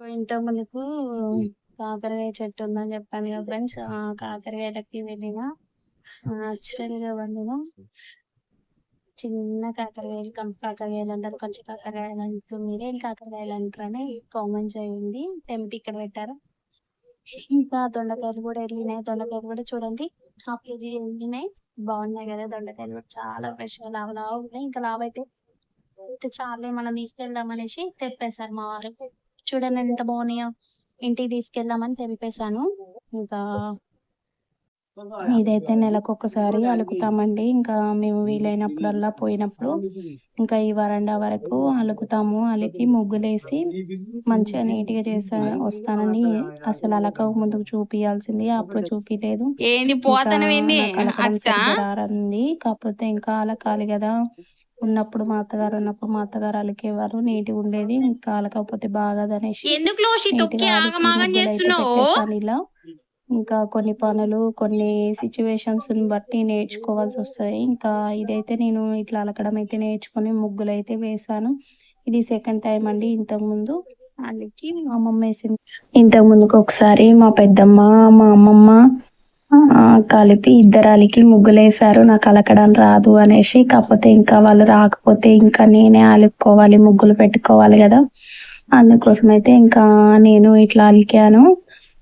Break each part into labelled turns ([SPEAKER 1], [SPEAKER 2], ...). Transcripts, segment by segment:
[SPEAKER 1] ఇంతకు ముందుకు కాకరకాయ చెట్టు ఉందని చెప్పాను కదా ఫ్రెండ్స్. ఆ కాకరకాయలకి వెళ్ళిన నాచురల్గా వండిన చిన్న కాకరకాయలు కాకరకాయలు అంటారు కొంచెం కాకరకాయలు అంటారు మీరేం కాకరకాయలు అంటారని కామెంట్ చేయండి. తెంపి ఇక్కడ పెట్టారు. ఇంకా దొండకాయలు కూడా వెళ్ళినాయి. దొండకాయలు కూడా చూడండి. హాఫ్ కేజీ వెళ్ళినాయి. బాగున్నాయి కదా దొండకాయలు. కూడా చాలా ఫ్రెష్ లావు లావు ఉన్నాయి. ఇంకా లావు అయితే అయితే చాలే మనం తీసుకెళ్దాం అనేసి తెప్పేశారు మా వారు. చూడండి ఎంత బాగున్నాయో. ఇంటికి తీసుకెళ్దామని తెంపేశాను ఇంకా ఇదైతే నెలకు ఒకసారి అలుకుతామండి. ఇంకా మేము వీలైనప్పుడల్లా పోయినప్పుడు ఇంకా ఈ వరండా వరకు అలుకుతాము. అలికి ముగ్గులేసి మంచిగా నీట్గా చేసా వస్తానని అసలు అలక ముందుకు చూపియాల్సింది. అప్పుడు సరిగ్గా రారంది. కాకపోతే ఇంకా అలకాలి కదా. ఉన్నప్పుడు మా అత్తగారు ఉన్నప్పుడు మా అత్తగారు అలికేవారు నీట్గా ఉండేది ఇంకా అలకపోతే బాగదనేసి ఇలా. ఇంకా కొన్ని పనులు కొన్ని సిచ్యువేషన్స్ బట్టి నేర్చుకోవాల్సి వస్తాయి ఇంకా ఇదైతే నేను ఇట్లా అలకడం అయితే నేర్చుకొని ముగ్గులు అయితే వేశాను. ఇది సెకండ్ టైం అండి ఇంతకు ముందు అలికి మా అమ్మమ్మ వేసింది. ఇంతకు ముందుకు ఒకసారి మా పెద్దమ్మ మా అమ్మమ్మ కలిపి ఇద్దరు అలికి ముగ్గులు వేశారు నాకు అలకడం రాదు అనేసి కాకపోతే ఇంకా వాళ్ళు రాకపోతే ఇంకా నేనే అలుపుకోవాలి ముగ్గులు పెట్టుకోవాలి కదా. అందుకోసం అయితే ఇంకా నేను ఇట్లా అలికాను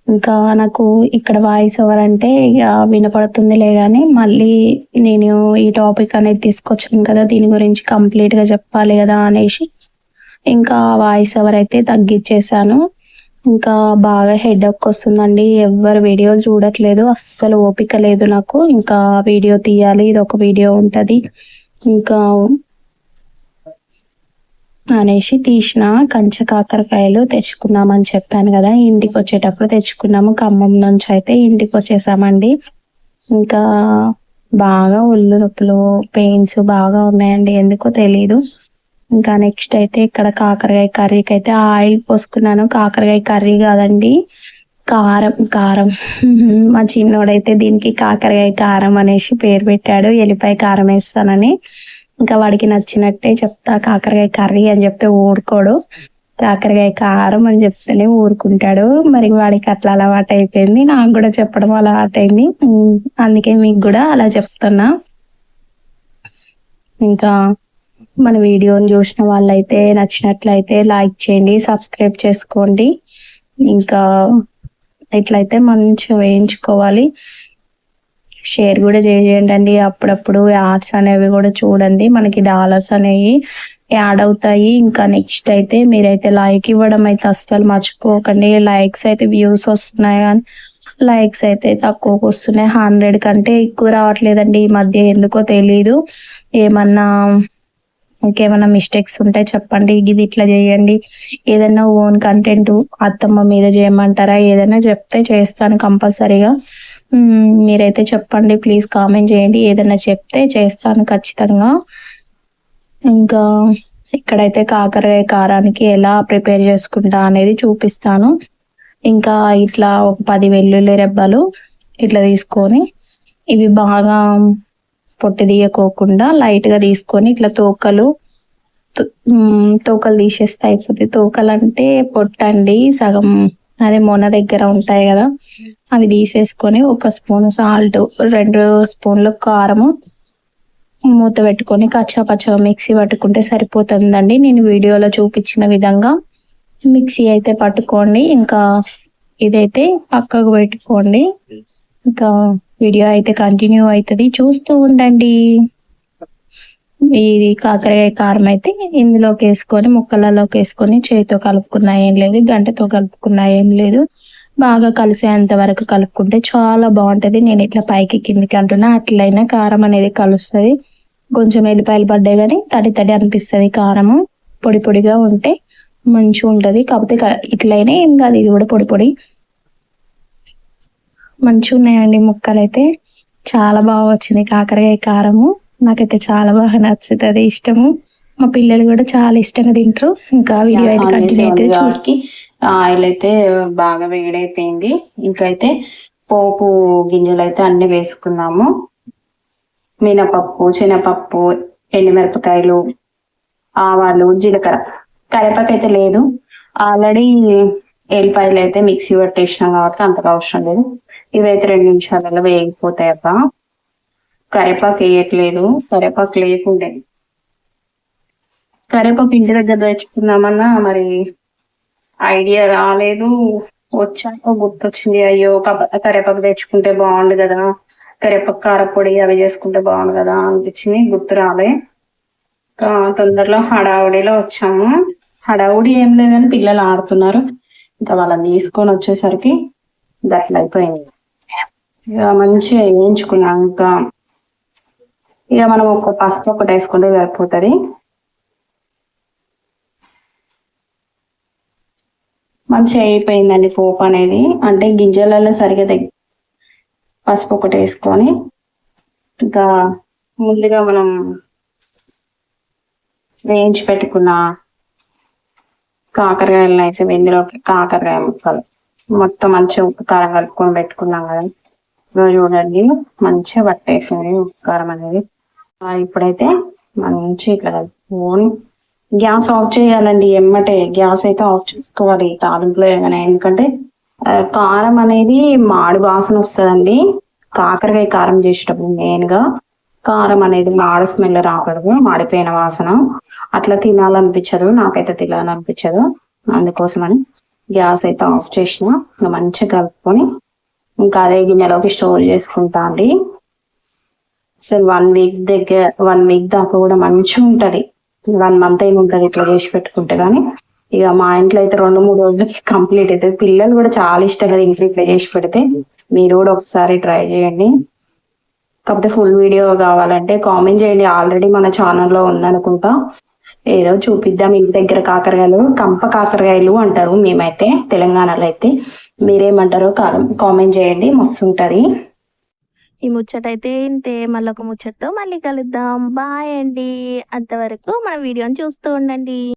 [SPEAKER 1] ఇంకా నాకు ఇక్కడ వాయిస్ ఓవర్ అంటే ఇక వినపడుతుందిలే కానీ మళ్ళీ నేను ఈ టాపిక్ అనేది తీసుకొచ్చాను కదా దీని గురించి కంప్లీట్గా చెప్పాలి కదా అనేసి ఇంకా వాయిస్ ఓవర్ అయితే తగ్గించేశాను. ఇంకా బాగా హెడ్ఎక్ వస్తుందండి. ఎవరు వీడియోలు చూడట్లేదు. అస్సలు ఓపిక లేదు నాకు. ఇంకా వీడియో తీయాలి. ఇది ఒక వీడియో ఉంటుంది. ఇంకా అనేసి తీసిన కంచ కాకరకాయలు తెచ్చుకున్నామని చెప్పాను కదా. ఇంటికి వచ్చేటప్పుడు తెచ్చుకున్నాము. ఖమ్మం నుంచి అయితే ఇంటికి వచ్చేసామండి. ఇంకా బాగా ఒళ్ళు నొప్పులు పెయిన్స్ బాగా ఉన్నాయండి. ఎందుకో తెలీదు. ఇంకా నెక్స్ట్ అయితే ఇక్కడ కాకరకాయ కర్రీకి అయితే ఆయిల్ పోసుకున్నాను. కాకరకాయ కర్రీ కాదండి. కారం కారం. మా చిన్నోడైతే దీనికి కాకరకాయ కారం అనేసి పేరు పెట్టాడు. ఎల్లిపాయ కారం వేస్తానని. ఇంకా వాడికి నచ్చినట్టే చెప్తా కాకరకాయ కర్రీ అని చెప్తే ఊరుకోడు. కాకరకాయ కారం అని చెప్తేనే ఊరుకుంటాడు. మరి వాడికి అట్లా అలవాటు అయిపోయింది. నాకు కూడా చెప్పడం అలవాటు అయింది. అందుకే మీకు కూడా అలా చెప్తున్నా. ఇంకా మన వీడియోని చూసిన వాళ్ళైతే నచ్చినట్లయితే లైక్ చేయండి సబ్స్క్రైబ్ చేసుకోండి. ఇంకా ఇట్లయితే మంచిగా వేయించుకోవాలి. షేర్ కూడా చేయండి అప్పుడప్పుడు యాడ్స్ అనేవి కూడా చూడండి. మనకి డాలర్స్ అనేవి యాడ్ అవుతాయి. ఇంకా నెక్స్ట్ అయితే మీరైతే లైక్ ఇవ్వడం అయితే అస్సలు మర్చిపోకండి. లైక్స్ అయితే వ్యూస్ వస్తున్నాయి కానీ లైక్స్ అయితే తక్కువకు వస్తున్నాయి. హండ్రెడ్ కంటే ఎక్కువ రావట్లేదండి. ఈ మధ్య ఎందుకో తెలీదు. ఏమన్నా ఇంకేమైనా మిస్టేక్స్ ఉంటే చెప్పండి. ఇది ఇట్లా చేయండి. ఏదైనా ఓన్ కంటెంట్ అత్తమ్మ మీద చేయమంటారా? ఏదైనా చెప్తే చేస్తాను కంపల్సరీగా. మీరైతే చెప్పండి. ప్లీజ్ కామెంట్ చేయండి. ఏదైనా చెప్తే చేస్తాను ఖచ్చితంగా. ఇంకా ఇక్కడైతే కాకరకాయ కారానికి ఎలా ప్రిపేర్ చేసుకుంటా అనేది చూపిస్తాను. ఇంకా ఇట్లా ఒక పది వెల్లుల్లి రెబ్బలు ఇట్లా తీసుకొని ఇవి బాగా పొట్టు తీయకోకుండా లైట్గా తీసుకొని ఇట్లా తోకలు తోకలు తీసేస్తే అయిపోతాయి. తోకలు అంటే పొట్టండి సగం అదే మొన దగ్గర ఉంటాయి కదా అవి తీసేసుకొని ఒక స్పూన్ సాల్ట్ రెండు స్పూన్లు కారము మూత పెట్టుకొని కచ్చా పచ్చగా మిక్సీ పట్టుకుంటే సరిపోతుందండి. నేను వీడియోలో చూపించిన విధంగా మిక్సీ అయితే పట్టుకోండి. ఇంకా ఇదైతే పక్కకు పెట్టుకోండి. ఇంకా వీడియో అయితే కంటిన్యూ అవుతుంది. చూస్తూ ఉండండి. ఇది కాకరకాయ కారం అయితే ఇందులోకి వేసుకొని ముక్కలలోకి వేసుకొని చేతితో కలుపుకున్నా ఏం లేదు గంటతో కలుపుకున్నా ఏం లేదు. బాగా కలిసేంత వరకు కలుపుకుంటే చాలా బాగుంటుంది. నేను ఇట్లా పైకి కిందికి అంటున్నా అట్లయినా కారం అనేది కలుస్తుంది. కొంచెం ఎల్లిపాయలు పడ్డాయి కానీ తడి తడి అనిపిస్తుంది కారము. పొడి పొడిగా ఉంటే మంచిగా ఉంటుంది కాకపోతే ఇట్లయినా ఏం కాదు ఇది కూడా పొడి పొడి. మంచిగా ఉన్నాయండి ముక్కలు అయితే చాలా బాగా వచ్చింది కాకరకాయ కారము. నాకైతే చాలా బాగా నచ్చుతుంది ఇష్టము. మా పిల్లలు కూడా చాలా ఇష్టంగా తింటారు. ఇంకా వీడియో అయితే కంటిన్యూ అయితే చూసి
[SPEAKER 2] ఆయిల్ అయితే బాగా వేడైపోయింది. ఇంకైతే పోపు గింజలు అయితే అన్ని వేసుకున్నాము. మినపప్పు శనగపప్పు ఎండుమిరపకాయలు ఆవాలు జీలకర్ర. కరివేపాకు అయితే లేదు. ఆల్రెడీ ఎల్లిపాయలు అయితే మిక్సీ పట్టేసినాం కాబట్టి అంతగా అవసరం లేదు. ఇవైతే రెండు నిమిషాలలో వేగిపోతాయి అబ్బా. కరేపాకు వేయట్లేదు. కరివేపాకు లేకుండే. కరివేపాకు ఇంటి దగ్గర తెచ్చుకుందామన్నా మరి ఐడియా రాలేదు. వచ్చాక గుర్తొచ్చింది. అయ్యో కరేపాకు తెచ్చుకుంటే బాగుండు కదా. కరేపాకు కారపొడి అవి చేసుకుంటే బాగుండు కదా అనిపించింది. గుర్తు రాలే. ఇంకా తొందరలో హడావుడిలో వచ్చాము. హడావుడి ఏం లేదని పిల్లలు ఆడుతున్నారు. ఇంకా వాళ్ళని తీసుకొని వచ్చేసరికి దట్లు అయిపోయింది. ఇక మంచిగా వేయించుకున్నాక ఇంకా ఇక మనం ఒక పసుపు ఒకటి వేసుకుంటే సరిపోతుంది. మంచిగా అయిపోయిందండి పోపు అనేది. అంటే గింజలలో సరిగ్గా తగ్గి పసుపు ఒకటి వేసుకొని ఇంకా ముందుగా మనం వేయించి పెట్టుకున్న కాకరకాయలను అయితే ఇందులోకి కాకరకాయ ముక్కలు. మొత్తం మంచిగా ఉప్పు కారం కలుపుకొని పెట్టుకున్నాం కదా. ఇప్పుడు చూడండి మంచిగా పట్టేసింది ఉప్పు కారం అనేది. ఇప్పుడైతే మంచి ఇట్లా కలుపుకొని గ్యాస్ ఆఫ్ చేయాలండి ఎమ్మటే. గ్యాస్ అయితే ఆఫ్ చేసుకోవాలి తాలింపులో ఏమైనా. ఎందుకంటే కారం అనేది మాడి వాసన వస్తుందండి. కాకరకాయ కారం చేసేటప్పుడు మెయిన్గా కారం అనేది మాడ స్మెల్ రాకూడదు మాడిపోయిన వాసన. అట్లా తినాలనిపించదు నాకైతే తినాలనిపించదు. అందుకోసమని గ్యాస్ అయితే ఆఫ్ చేసిన ఇంకా మంచిగా కలుపుకొని ఇంకా అదే గిన్నెలోకి స్టోర్ చేసుకుంటా అండి. అసలు వన్ వీక్ దగ్గర వన్ వీక్ దాకా కూడా మంచిగా ఉంటుంది. వన్ మంత్ ఏమి ఉంటుంది ఇట్లా చేసి పెట్టుకుంటే కానీ. ఇక మా ఇంట్లో అయితే రెండు మూడు రోజులకి కంప్లీట్ అవుతుంది పిల్లలు కూడా చాలా ఇష్టం కదా ఇంట్లో ఇట్లా చేసి పెడితే. మీరు కూడా ఒకసారి ట్రై చేయండి. కాకపోతే ఫుల్ వీడియో కావాలంటే కామెంట్ చేయండి. ఆల్రెడీ మన ఛానల్లో ఉందనుకుంటా. ఏదో చూపిద్దాం ఇంటి దగ్గర కాకరకాయలు కంప కాకరకాయలు అంటారు మేమైతే తెలంగాణలో అయితే. మీరేమంటారో కామెంట్ చేయండి మస్తు ఉంటది
[SPEAKER 1] ఈ ముచ్చట అయితే ఇంతే మళ్ళీ ఒక ముచ్చటతో మళ్ళీ కలుద్దాం. బాయ్ అండి. అంతవరకు మన వీడియోని చూస్తూ ఉండండి.